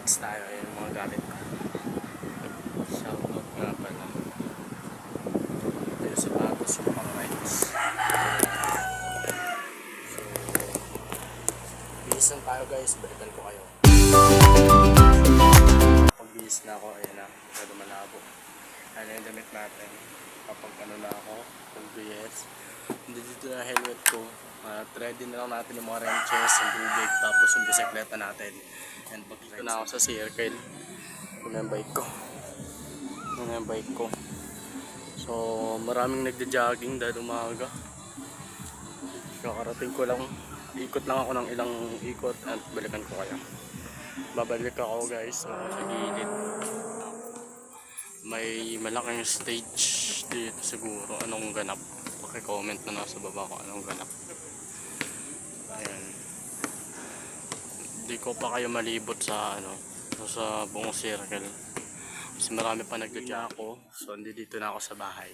plates tayo yung mga gamit pa shoutout nga pala. Ito yung sapatos yung pang rides so bihis lang tayo guys. Balikan ko kayo. Pag na ako ayun na. Masyado malabo. Ayun na yung damit natin. Kapag ano na ako pag bihis dito na helmet ko. Ah, uh, threadin na lang natin yung mga wrenches yung tapos yung bisikleta natin. And pag dito na ako sa circle, yun na yung bike ko. Na yung bike ko. So, maraming nagja-jogging dahil umaga. Kakarating ko lang. Ikot lang ako ng ilang ikot at balikan ko kayo. Babalik ako guys ako sa gilid. May malaking stage dito siguro. Anong ganap? Paki-comment na nasa baba ko anong ganap. Ayan. Hindi ko pa kayo malibot sa ano sa buong circle. Kasi marami pa nagdadya ako. So, hindi dito na ako sa bahay.